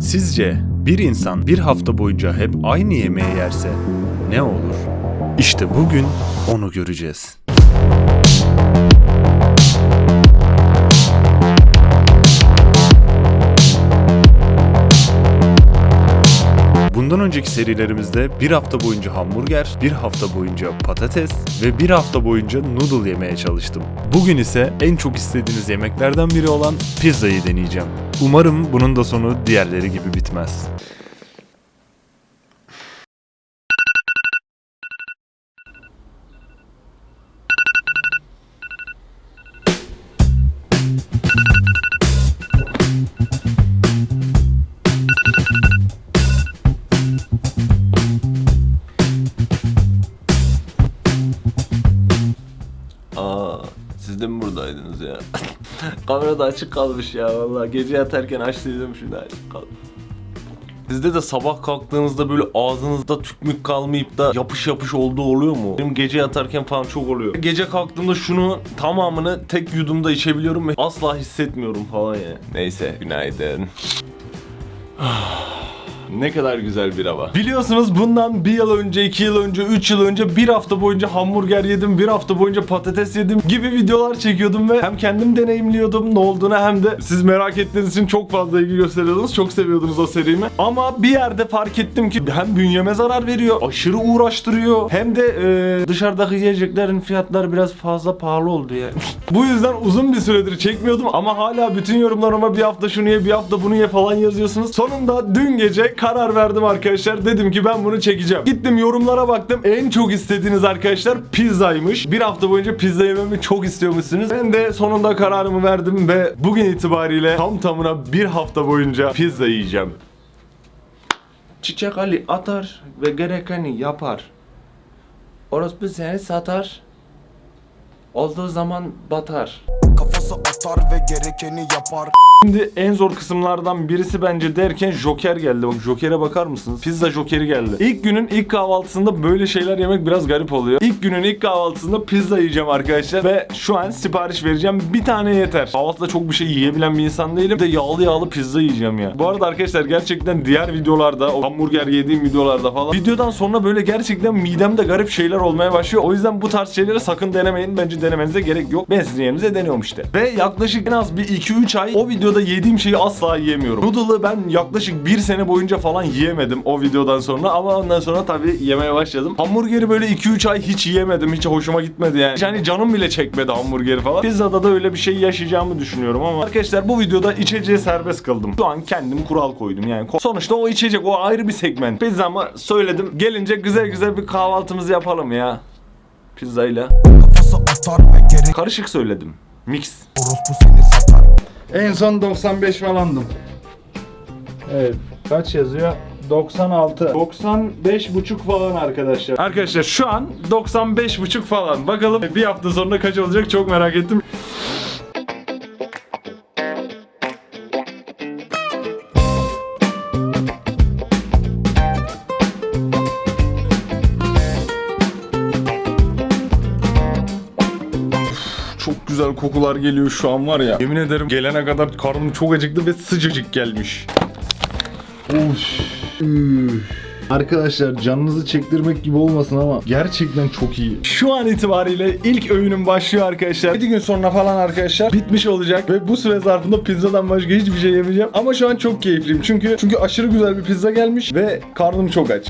Sizce bir insan bir hafta boyunca hep aynı yemeği yerse ne olur? İşte bugün onu göreceğiz. Bundan önceki serilerimizde bir hafta boyunca hamburger, bir hafta boyunca patates ve bir hafta boyunca noodle yemeye çalıştım. Bugün ise en çok istediğiniz yemeklerden biri olan pizzayı deneyeceğim. Umarım bunun da sonu diğerleri gibi bitmez. Kamera da açık kalmış ya vallahi. Gece yatarken açtıydım şimdi açık kaldı. Sizde de sabah kalktığınızda böyle ağzınızda tükmük kalmayıp da yapış yapış olduğu oluyor mu? Benim gece yatarken falan çok oluyor. Gece kalktığımda şunu tamamını tek yudumda içebiliyorum ve asla hissetmiyorum falan ya. Neyse günaydın. Ne kadar güzel bir hava. Biliyorsunuz bundan bir yıl önce, iki yıl önce, üç yıl önce bir hafta boyunca hamburger yedim, bir hafta boyunca patates yedim gibi videolar çekiyordum ve hem kendim deneyimliyordum ne olduğunu hem de siz merak ettiğiniz için çok fazla ilgi gösteriyordunuz. Çok seviyordunuz o serimi. Ama bir yerde fark ettim ki hem bünyeme zarar veriyor, aşırı uğraştırıyor hem de e, dışarıdaki yiyeceklerin fiyatları biraz fazla pahalı oldu ya. Bu yüzden uzun bir süredir çekmiyordum ama hala bütün yorumlarıma bir hafta şunu ye, bir hafta bunu ye falan yazıyorsunuz. Sonunda dün gece karar verdim arkadaşlar. Dedim ki ben bunu çekeceğim. Gittim yorumlara baktım. En çok istediğiniz arkadaşlar pizzaymış. Bir hafta boyunca pizza yememi çok istiyormuşsunuz. Ben de sonunda kararımı verdim ve bugün itibariyle tam tamına bir hafta boyunca pizza yiyeceğim. Çiçek Ali atar ve gerekeni yapar. Orospu seni satar. Olduğu zaman batar. Kafası atar ve gerekeni yapar Şimdi en zor kısımlardan birisi bence derken Joker geldi. Bak Joker'e bakar mısınız? Pizza Joker'i geldi. İlk günün ilk kahvaltısında böyle şeyler yemek biraz garip oluyor. İlk günün ilk kahvaltısında pizza yiyeceğim arkadaşlar ve şu an sipariş vereceğim. Bir tane yeter. Kahvaltıda çok bir şey yiyebilen bir insan değilim. Bir de yağlı yağlı pizza yiyeceğim ya. Bu arada arkadaşlar gerçekten diğer videolarda, o hamburger yediğim videolarda falan videodan sonra böyle gerçekten midemde garip şeyler olmaya başlıyor. O yüzden bu tarz şeyleri sakın denemeyin. Bence denemenize gerek yok. Ben sizin yerinize deniyorum işte. Ve yaklaşık en az bir 2-3 ay o videoda yediğim şeyi asla yiyemiyorum. Noodle'ı ben yaklaşık bir sene boyunca falan yiyemedim o videodan sonra ama ondan sonra tabii yemeye başladım. Hamburgeri böyle 2-3 ay hiç yiyemedim. Hiç hoşuma gitmedi yani. Yani canım bile çekmedi hamburgeri falan. Pizzada da öyle bir şey yaşayacağımı düşünüyorum ama arkadaşlar bu videoda içeceği serbest kıldım. Şu an kendim kural koydum yani. Sonuçta o içecek o ayrı bir segment. Pizzamı söyledim. Gelince güzel güzel bir kahvaltımızı yapalım ya. Pizzayla. Karışık söyledim. Mix. orospu seni satar En son 95 falandım. Evet. Kaç yazıyor? 96. 95 buçuk falan arkadaşlar. Arkadaşlar şu an 95,5 falan. Bakalım bir hafta sonra kaç olacak çok merak ettim. Kokular geliyor şu an var ya. Yemin ederim gelene kadar karnım çok acıktı ve sıcacık gelmiş. Arkadaşlar canınızı çektirmek gibi olmasın ama gerçekten çok iyi. Şu an itibariyle ilk öğünüm başlıyor arkadaşlar. 7 gün sonra falan arkadaşlar bitmiş olacak ve bu süre zarfında pizzadan başka hiçbir şey yemeyeceğim. Ama şu an çok keyifliyim çünkü çünkü aşırı güzel bir pizza gelmiş ve karnım çok aç.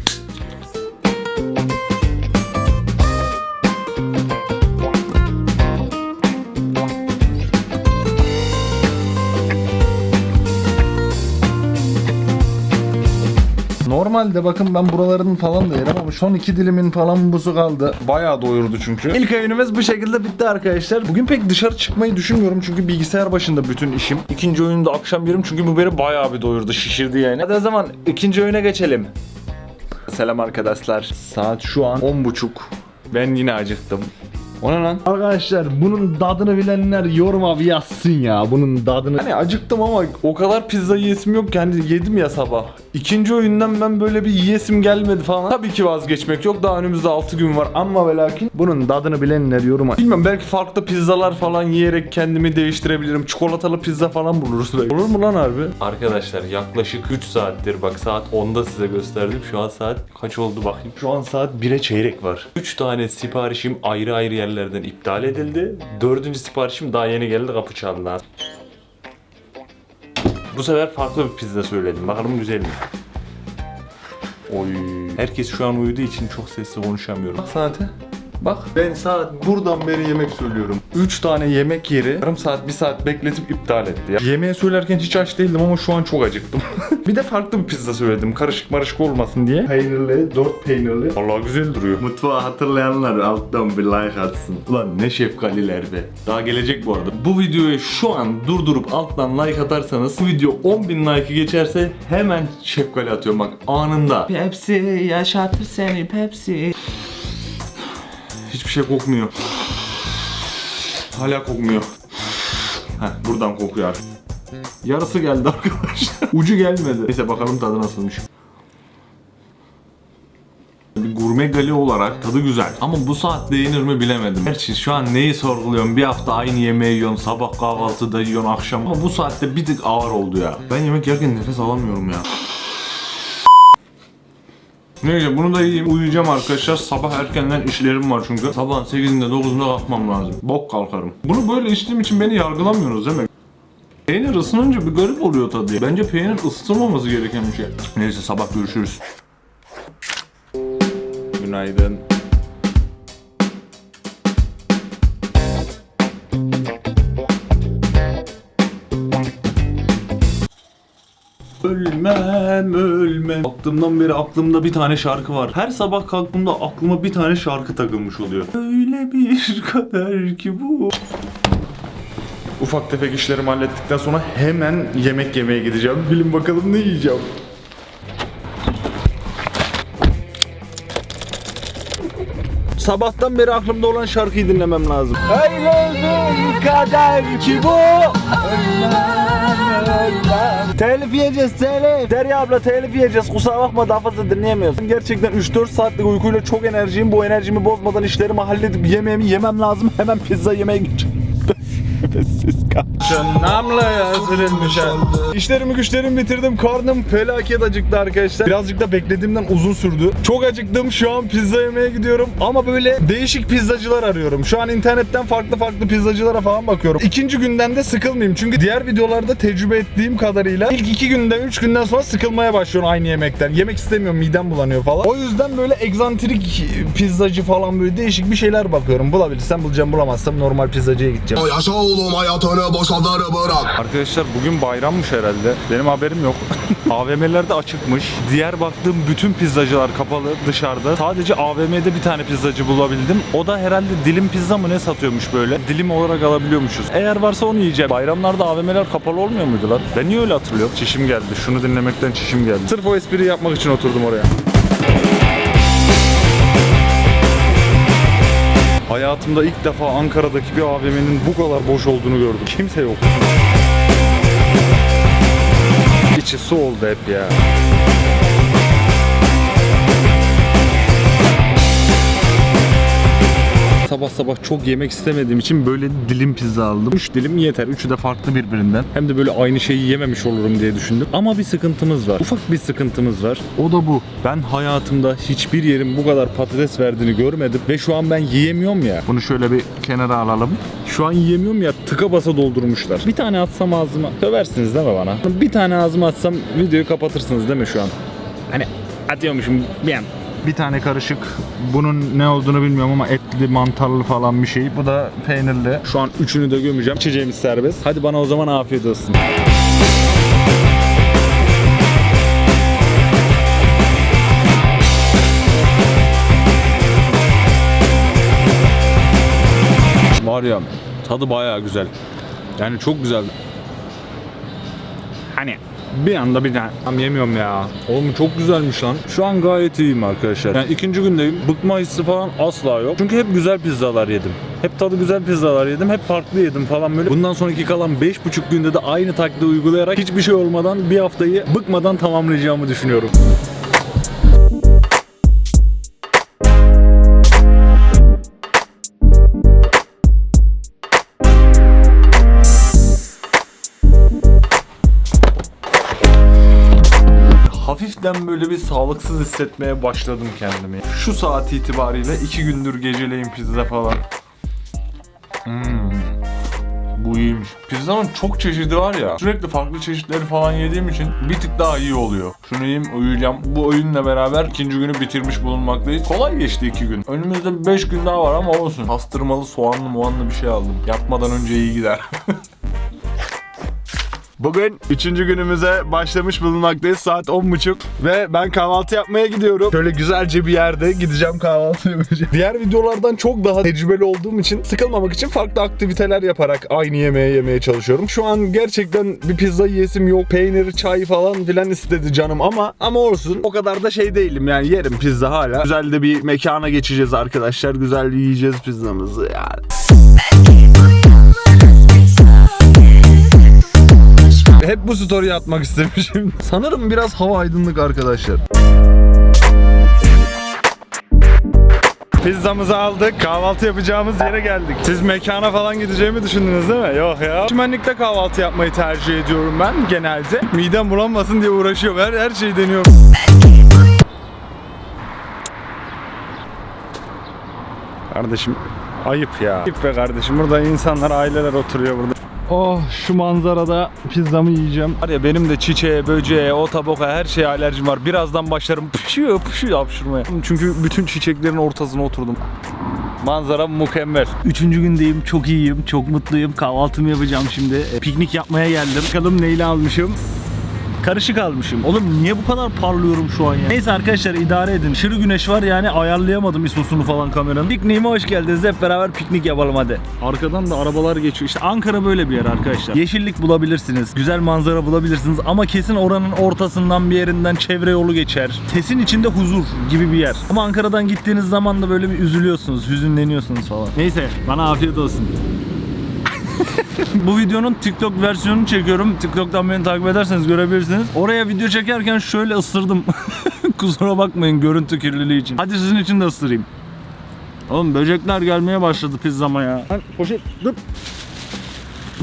Normalde bakın ben buraların falan da yerim ama son iki dilimin falan buzu kaldı. Bayağı doyurdu çünkü. İlk öğünümüz bu şekilde bitti arkadaşlar. Bugün pek dışarı çıkmayı düşünmüyorum çünkü bilgisayar başında bütün işim. İkinci öğünü de akşam yerim çünkü bu beni bayağı bir doyurdu, şişirdi yani. Hadi o zaman ikinci öğüne geçelim. Selam arkadaşlar. Saat şu an 10.30. Ben yine acıktım. O ne lan? Arkadaşlar bunun tadını bilenler yoruma bir yazsın ya. Bunun tadını... Hani acıktım ama o kadar pizza yiyesim yok ki hani yedim ya sabah. İkinci oyundan ben böyle bir yiyesim gelmedi falan. Tabii ki vazgeçmek yok. Daha önümüzde 6 gün var ama ve lakin Bunun tadını bilenler yoruma. Bilmiyorum belki farklı pizzalar falan yiyerek kendimi değiştirebilirim. Çikolatalı pizza falan buluruz belki. Olur mu lan harbi? Arkadaşlar yaklaşık 3 saattir bak saat 10'da size gösterdim. Şu an saat kaç oldu bakayım. Şu an saat 1'e çeyrek var. 3 tane siparişim ayrı ayrı yerlerden iptal edildi. Dördüncü siparişim daha yeni geldi kapı çaldı. Bu sefer farklı bir pizza söyledim. Bakalım güzel mi? Oy. Herkes şu an uyuduğu için çok sesli konuşamıyorum. Saate. Bak ben saat buradan beri yemek söylüyorum. 3 tane yemek yeri yarım saat bir saat bekletip iptal etti ya. Yemeği söylerken hiç aç değildim ama şu an çok acıktım. bir de farklı bir pizza söyledim karışık marışık olmasın diye. Peynirli, 4 peynirli. Allah güzel duruyor. Mutfağı hatırlayanlar alttan bir like atsın. Ulan ne şefkaliler be. Daha gelecek bu arada. Bu videoyu şu an durdurup alttan like atarsanız bu video 10.000 like'ı geçerse hemen şefkali atıyorum bak anında. Pepsi yaşatır seni Pepsi. Hiçbir şey kokmuyor. Hala kokmuyor. Heh, buradan kokuyor artık. Yarısı geldi arkadaşlar. Ucu gelmedi. Neyse bakalım tadı nasılmış. Bir gurme gali olarak tadı güzel. Ama bu saatte yenir mi bilemedim. Gerçi şu an neyi sorguluyorum? Bir hafta aynı yemeği yiyorsun, sabah kahvaltıda yiyorsun, akşam. Ama bu saatte bir tık ağır oldu ya. Ben yemek yerken nefes alamıyorum ya. Neyse bunu da yiyeyim. Uyuyacağım arkadaşlar. Sabah erkenden işlerim var çünkü. Sabahın 8'inde 9'unda kalkmam lazım. Bok kalkarım. Bunu böyle içtiğim için beni yargılamıyorsunuz değil mi? Peynir ısınınca bir garip oluyor tadı. Bence peynir ısıtılmaması gereken bir şey. Neyse sabah görüşürüz. Günaydın. Ölmem ölmem. Kalktığımdan beri aklımda bir tane şarkı var. Her sabah kalktığımda aklıma bir tane şarkı takılmış oluyor. Öyle bir kader ki bu. Ufak tefek işlerimi hallettikten sonra hemen yemek yemeye gideceğim. Bilin bakalım ne yiyeceğim. Sabahtan beri aklımda olan şarkıyı dinlemem lazım. Kader ki bu. Telif yiyeceğiz telif. Derya abla telif yiyeceğiz. Kusura bakma daha fazla dinleyemiyoruz. Gerçekten 3-4 saatlik uykuyla çok enerjiyim. Bu enerjimi bozmadan işlerimi halledip yemeğimi yemem lazım. Hemen pizza yemeye gideceğim. Nefessiz kalmışım. Namla yazılmış İşlerimi güçlerimi bitirdim. Karnım felaket acıktı arkadaşlar. Birazcık da beklediğimden uzun sürdü. Çok acıktım. Şu an pizza yemeye gidiyorum. Ama böyle değişik pizzacılar arıyorum. Şu an internetten farklı farklı pizzacılara falan bakıyorum. İkinci günden de sıkılmayayım. Çünkü diğer videolarda tecrübe ettiğim kadarıyla ilk iki günden, üç günden sonra sıkılmaya başlıyorum aynı yemekten. Yemek istemiyorum, midem bulanıyor falan. O yüzden böyle egzantrik pizzacı falan böyle değişik bir şeyler bakıyorum. Bulabilirsem bulacağım, bulamazsam normal pizzacıya gideceğim. Yaşa oğlum hayatını boşaları bırak Arkadaşlar bugün bayrammış herhalde. Benim haberim yok. AVM'lerde açıkmış. Diğer baktığım bütün pizzacılar kapalı dışarıda. Sadece AVM'de bir tane pizzacı bulabildim. O da herhalde dilim pizza mı ne satıyormuş böyle. Dilim olarak alabiliyormuşuz. Eğer varsa onu yiyeceğim. Bayramlarda AVM'ler kapalı olmuyor muydu lan? Ben niye öyle hatırlıyorum? Çişim geldi. Şunu dinlemekten çişim geldi. Sırf o espriyi yapmak için oturdum oraya. Hayatımda ilk defa Ankara'daki bir AVM'nin bu kadar boş olduğunu gördüm. Kimse yok. İçi su oldu hep ya. Sabah sabah çok yemek istemediğim için böyle dilim pizza aldım. 3 dilim yeter. Üçü de farklı birbirinden. Hem de böyle aynı şeyi yememiş olurum diye düşündüm. Ama bir sıkıntımız var. Ufak bir sıkıntımız var. O da bu. Ben hayatımda hiçbir yerin bu kadar patates verdiğini görmedim. Ve şu an ben yiyemiyorum ya. Bunu şöyle bir kenara alalım. Şu an yiyemiyorum ya tıka basa doldurmuşlar. Bir tane atsam ağzıma. Söversiniz değil mi bana? Bir tane ağzıma atsam videoyu kapatırsınız değil mi şu an? Hani atıyormuşum bir an. Bir tane karışık. Bunun ne olduğunu bilmiyorum ama etli, mantarlı falan bir şey. Bu da peynirli. Şu an üçünü de gömeceğim. İçeceğimiz serbest. Hadi bana o zaman afiyet olsun. Var ya tadı bayağı güzel. Yani çok güzel. Hani bir anda bir tane Tam yemiyorum ya. Oğlum çok güzelmiş lan. Şu an gayet iyiyim arkadaşlar. Yani ikinci gündeyim. Bıkma hissi falan asla yok. Çünkü hep güzel pizzalar yedim. Hep tadı güzel pizzalar yedim. Hep farklı yedim falan böyle. Bundan sonraki kalan 5,5 günde de aynı taktiği uygulayarak hiçbir şey olmadan bir haftayı bıkmadan tamamlayacağımı düşünüyorum. Böyle bir sağlıksız hissetmeye başladım kendimi. Şu saat itibariyle iki gündür geceleyin pizza falan. Hmm. Bu iyiymiş. Pizzanın çok çeşidi var ya. Sürekli farklı çeşitleri falan yediğim için bir tık daha iyi oluyor. Şunu yiyeyim uyuyacağım. Bu oyunla beraber ikinci günü bitirmiş bulunmaktayız. Kolay geçti iki gün. Önümüzde 5 gün daha var ama olsun. Pastırmalı soğanlı muanlı bir şey aldım. Yapmadan önce iyi gider. Bugün üçüncü günümüze başlamış bulunmaktayız. Saat 10.30 ve ben kahvaltı yapmaya gidiyorum. Şöyle güzelce bir yerde gideceğim kahvaltı yapacağım. Diğer videolardan çok daha tecrübeli olduğum için sıkılmamak için farklı aktiviteler yaparak aynı yemeği yemeye çalışıyorum. Şu an gerçekten bir pizza yiyesim yok. Peynir, çay falan filan istedi canım ama ama olsun. O kadar da şey değilim yani yerim pizza hala. Güzel de bir mekana geçeceğiz arkadaşlar. Güzel yiyeceğiz pizzamızı yani. Hep bu story atmak istemişim. Sanırım biraz hava aydınlık arkadaşlar. Pizzamızı aldık. Kahvaltı yapacağımız yere geldik. Siz mekana falan gideceğimi düşündünüz değil mi? Yok ya. Çimenlikte kahvaltı yapmayı tercih ediyorum ben genelde. Midem bulanmasın diye uğraşıyorum. Her, her şeyi deniyorum. Kardeşim ayıp ya. Ayıp be kardeşim. Burada insanlar, aileler oturuyor burada. Oh şu manzarada pizzamı yiyeceğim. Var ya benim de çiçeğe, böceğe, o taboka her şeye alerjim var. Birazdan başlarım pışıyor pışıyor hapşırmaya. Çünkü bütün çiçeklerin ortasına oturdum. Manzara mükemmel. Üçüncü gündeyim. Çok iyiyim. Çok mutluyum. Kahvaltımı yapacağım şimdi. E, Piknik yapmaya geldim. Bakalım neyle almışım. Karışık almışım. Oğlum niye bu kadar parlıyorum şu an ya? Neyse arkadaşlar idare edin. Şırı güneş var yani ayarlayamadım ISO'sunu falan kameranın. Pikniğime hoş geldiniz. Hep beraber piknik yapalım hadi. Arkadan da arabalar geçiyor. İşte Ankara böyle bir yer arkadaşlar. Yeşillik bulabilirsiniz. Güzel manzara bulabilirsiniz. Ama kesin oranın ortasından bir yerinden çevre yolu geçer. Sesin içinde huzur gibi bir yer. Ama Ankara'dan gittiğiniz zaman da böyle bir üzülüyorsunuz. Hüzünleniyorsunuz falan. Neyse bana afiyet olsun. Bu videonun TikTok versiyonunu çekiyorum. TikTok'tan beni takip ederseniz görebilirsiniz. Oraya video çekerken şöyle ısırdım. Kusura bakmayın görüntü kirliliği için. Hadi sizin için de ısırayım. Oğlum böcekler gelmeye başladı pizzama ya. Lan Poşet dur.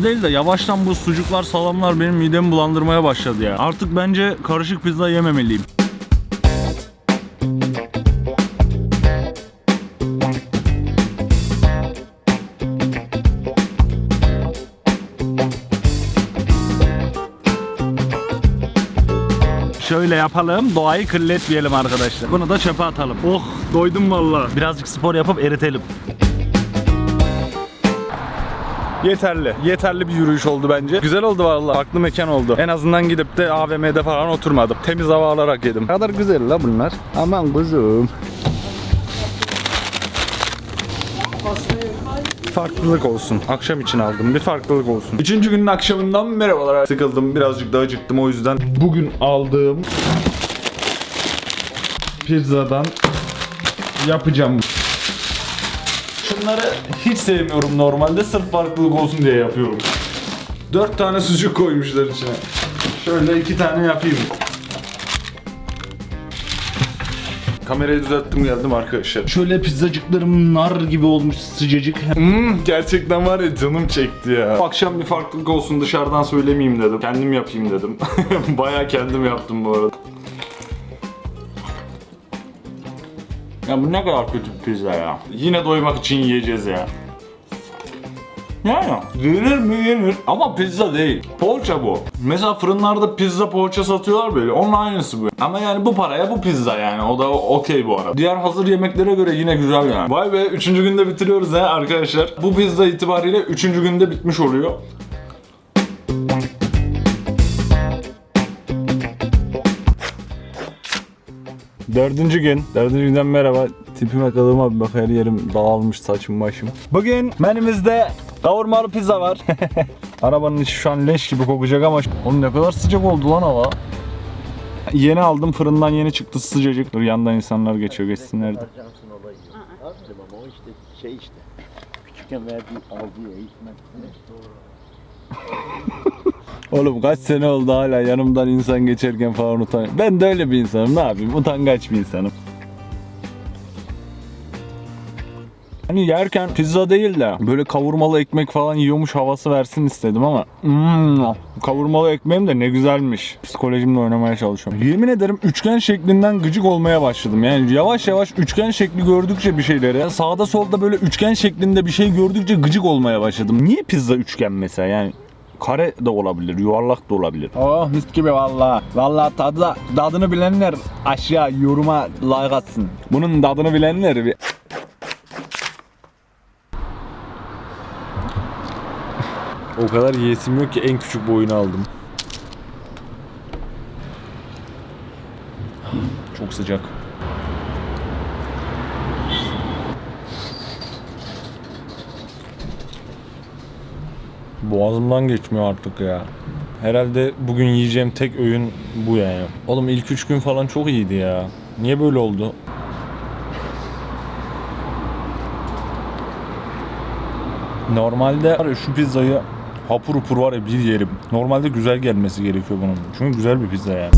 Değil de yavaştan bu sucuklar salamlar benim midemi bulandırmaya başladı ya. Artık bence karışık pizza yememeliyim. Şöyle yapalım, doğayı kirletmeyelim arkadaşlar. Bunu da çöpe atalım. Oh, doydum valla. Birazcık spor yapıp eritelim. Yeterli. Yeterli bir yürüyüş oldu bence. Güzel oldu vallahi. Farklı mekan oldu. En azından gidip de AVM'de falan oturmadım. Temiz hava alarak yedim. Ne kadar güzel la bunlar. Aman kuzum. Farklılık olsun. Akşam için aldım. Bir farklılık olsun. Üçüncü günün akşamından merhabalar. Sıkıldım. Birazcık da acıktım o yüzden. Bugün aldığım pizzadan yapacağım. Şunları hiç sevmiyorum normalde. Sırf farklılık olsun diye yapıyorum. Dört tane sucuk koymuşlar içine. Şöyle iki tane yapayım. Kamerayı düzelttim geldim arkadaşlar. Şöyle pizzacıklarım nar gibi olmuş sıcacık. Hmm, gerçekten var ya canım çekti ya. Akşam bir farklılık olsun dışarıdan söylemeyeyim dedim. Kendim yapayım dedim. Baya kendim yaptım bu arada. Ya bu ne kadar kötü bir pizza ya. Yine doymak için yiyeceğiz ya. Yani yenir mi yenir ama pizza değil. Poğaça bu. Mesela fırınlarda pizza poğaça satıyorlar böyle. Onun aynısı bu. Ama yani bu paraya bu pizza yani. O da okey bu arada. Diğer hazır yemeklere göre yine güzel yani. Vay be 3. günde bitiriyoruz ha arkadaşlar. Bu pizza itibariyle 3. günde bitmiş oluyor. Dördüncü gün. Dördüncü günden merhaba. Tipime bir bak her yerim dağılmış saçım başım. Bugün menümüzde kavurmalı pizza var. Arabanın içi şu an leş gibi kokacak ama oğlum ne kadar sıcak oldu lan hava. Yeni aldım fırından yeni çıktı sıcacık. Dur yandan insanlar geçiyor geçsinler de. geçerken verdiği aldığı eğitmen. Oğlum kaç sene oldu hala yanımdan insan geçerken falan utan. Ben de öyle bir insanım ne yapayım utangaç bir insanım. Hani yerken pizza değil de böyle kavurmalı ekmek falan yiyormuş havası versin istedim ama hmm, kavurmalı ekmeğim de ne güzelmiş. Psikolojimle oynamaya çalışıyorum. Yemin ederim üçgen şeklinden gıcık olmaya başladım. Yani yavaş yavaş üçgen şekli gördükçe bir şeylere sağda solda böyle üçgen şeklinde bir şey gördükçe gıcık olmaya başladım. Niye pizza üçgen mesela yani? Kare de olabilir, yuvarlak da olabilir. Oh mis gibi valla. Valla tadı, tadını bilenler aşağı yoruma like atsın. Bunun tadını bilenler bir... O kadar yiyesim yok ki en küçük boyunu aldım. Çok sıcak. Boğazımdan geçmiyor artık ya. Herhalde bugün yiyeceğim tek öğün bu yani. Oğlum ilk üç gün falan çok iyiydi ya. Niye böyle oldu? Normalde şu pizzayı hapur hupur var ya bir yerim. Normalde güzel gelmesi gerekiyor bunun. Çünkü güzel bir pizza yani.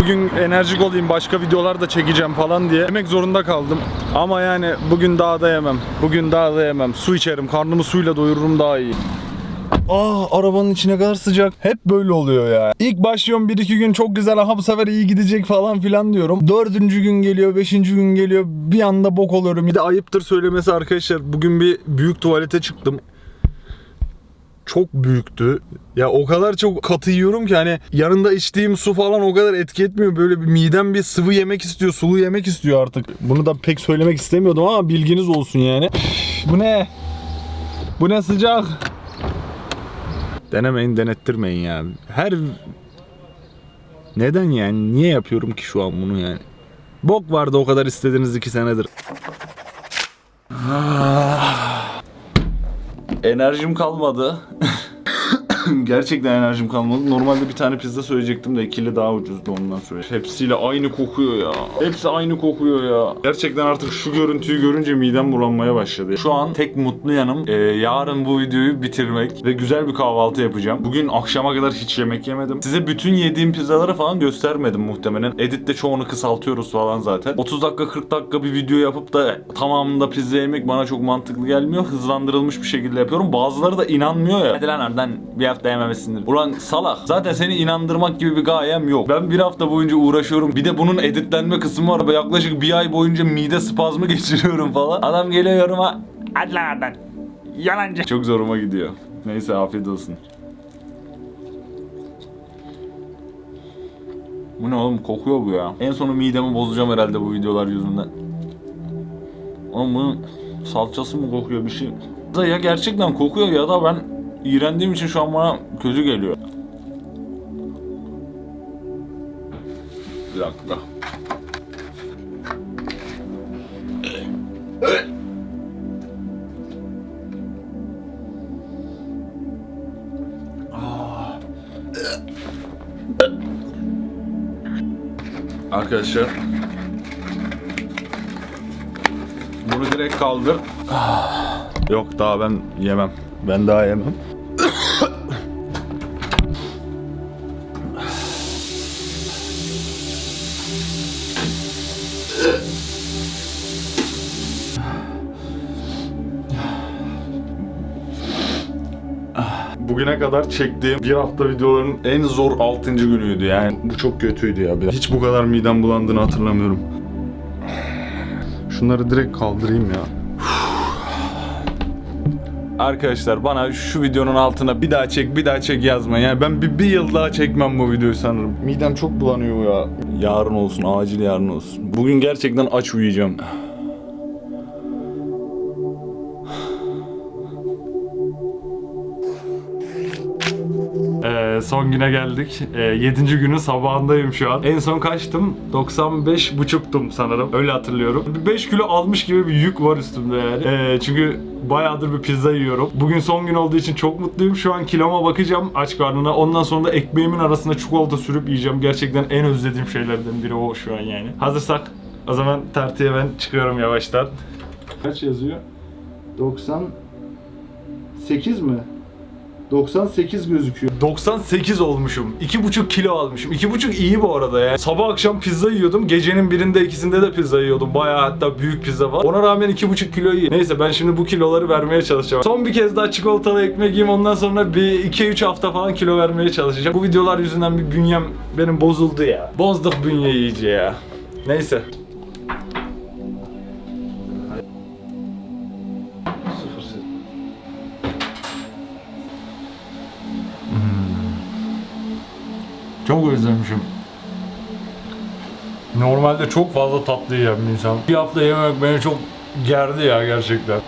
Bugün enerjik olayım başka videolar da çekeceğim falan diye yemek zorunda kaldım. Ama yani bugün daha da yemem. Bugün daha da yemem. Su içerim. Karnımı suyla doyururum daha iyi. Ah arabanın içine kadar sıcak. Hep böyle oluyor ya. İlk başlıyorum bir iki gün çok güzel aha bu sefer iyi gidecek falan filan diyorum. Dördüncü gün geliyor, beşinci gün geliyor. Bir anda bok oluyorum. Bir de ayıptır söylemesi arkadaşlar. Bugün bir büyük tuvalete çıktım çok büyüktü. Ya o kadar çok katı yiyorum ki hani yanında içtiğim su falan o kadar etki etmiyor. Böyle bir midem bir sıvı yemek istiyor, sulu yemek istiyor artık. Bunu da pek söylemek istemiyordum ama bilginiz olsun yani. Bu ne? Bu ne sıcak? Denemeyin, denettirmeyin ya. Her neden yani? Niye yapıyorum ki şu an bunu yani? Bok vardı o kadar istediğiniz iki senedir. Enerjim kalmadı. Gerçekten enerjim kalmadı. Normalde bir tane pizza söyleyecektim de ikili daha ucuzdu ondan sonra. Hepsiyle aynı kokuyor ya. Hepsi aynı kokuyor ya. Gerçekten artık şu görüntüyü görünce midem bulanmaya başladı. Şu an tek mutlu yanım e, yarın bu videoyu bitirmek ve güzel bir kahvaltı yapacağım. Bugün akşama kadar hiç yemek yemedim. Size bütün yediğim pizzaları falan göstermedim muhtemelen. Editte çoğunu kısaltıyoruz falan zaten. 30 dakika 40 dakika bir video yapıp da tamamında pizza yemek bana çok mantıklı gelmiyor. Hızlandırılmış bir şekilde yapıyorum. Bazıları da inanmıyor ya. Hadi lan oradan bir yememesindir. Ulan salak. Zaten seni inandırmak gibi bir gayem yok. Ben bir hafta boyunca uğraşıyorum. Bir de bunun editlenme kısmı var. Yaklaşık bir ay boyunca mide spazmı geçiriyorum falan. Adam geliyor yoruma. Hadi lan oradan. Yalancı. Çok zoruma gidiyor. Neyse afiyet olsun. Bu ne oğlum kokuyor bu ya. En sonu midemi bozacağım herhalde bu videolar yüzünden. Oğlum bunun salçası mı kokuyor bir şey. Ya gerçekten kokuyor ya da ben iğrendiğim için şu an bana kötü geliyor. Bir dakika. Arkadaşlar Bunu direkt kaldır. Yok daha ben yemem. Ben daha yemem. Kadar çektiğim bir hafta videoların en zor 6. günüydü yani. Bu çok kötüydü ya. Hiç bu kadar midem bulandığını hatırlamıyorum. Şunları direkt kaldırayım ya. Arkadaşlar bana şu videonun altına bir daha çek bir daha çek yazma. Yani ben bir, bir yıl daha çekmem bu videoyu sanırım. Midem çok bulanıyor ya. Yarın olsun acil yarın olsun. Bugün gerçekten aç uyuyacağım. Son güne geldik. Ee, 7. günün sabahındayım şu an. En son kaçtım? 95 buçuktum sanırım. Öyle hatırlıyorum. 5 kilo almış gibi bir yük var üstümde yani. Ee, çünkü bayağıdır bir pizza yiyorum. Bugün son gün olduğu için çok mutluyum. Şu an kiloma bakacağım aç karnına. Ondan sonra da ekmeğimin arasına çikolata sürüp yiyeceğim. Gerçekten en özlediğim şeylerden biri o şu an yani. Hazırsak o zaman tartıya ben çıkıyorum yavaştan. Kaç yazıyor? 98 mi? 98 gözüküyor. 98 olmuşum. 2,5 kilo almışım. 2,5 iyi bu arada ya. Sabah akşam pizza yiyordum. Gecenin birinde ikisinde de pizza yiyordum. Bayağı hatta büyük pizza falan. Ona rağmen 2,5 kilo iyi. Neyse ben şimdi bu kiloları vermeye çalışacağım. Son bir kez daha çikolatalı ekmek yiyeyim. Ondan sonra bir 2-3 hafta falan kilo vermeye çalışacağım. Bu videolar yüzünden bir bünyem benim bozuldu ya. Bozduk bünyeyi iyice ya. Neyse. Çok özlemişim. Normalde çok fazla tatlı yiyen bir insan. Bir hafta yememek beni çok gerdi ya gerçekten.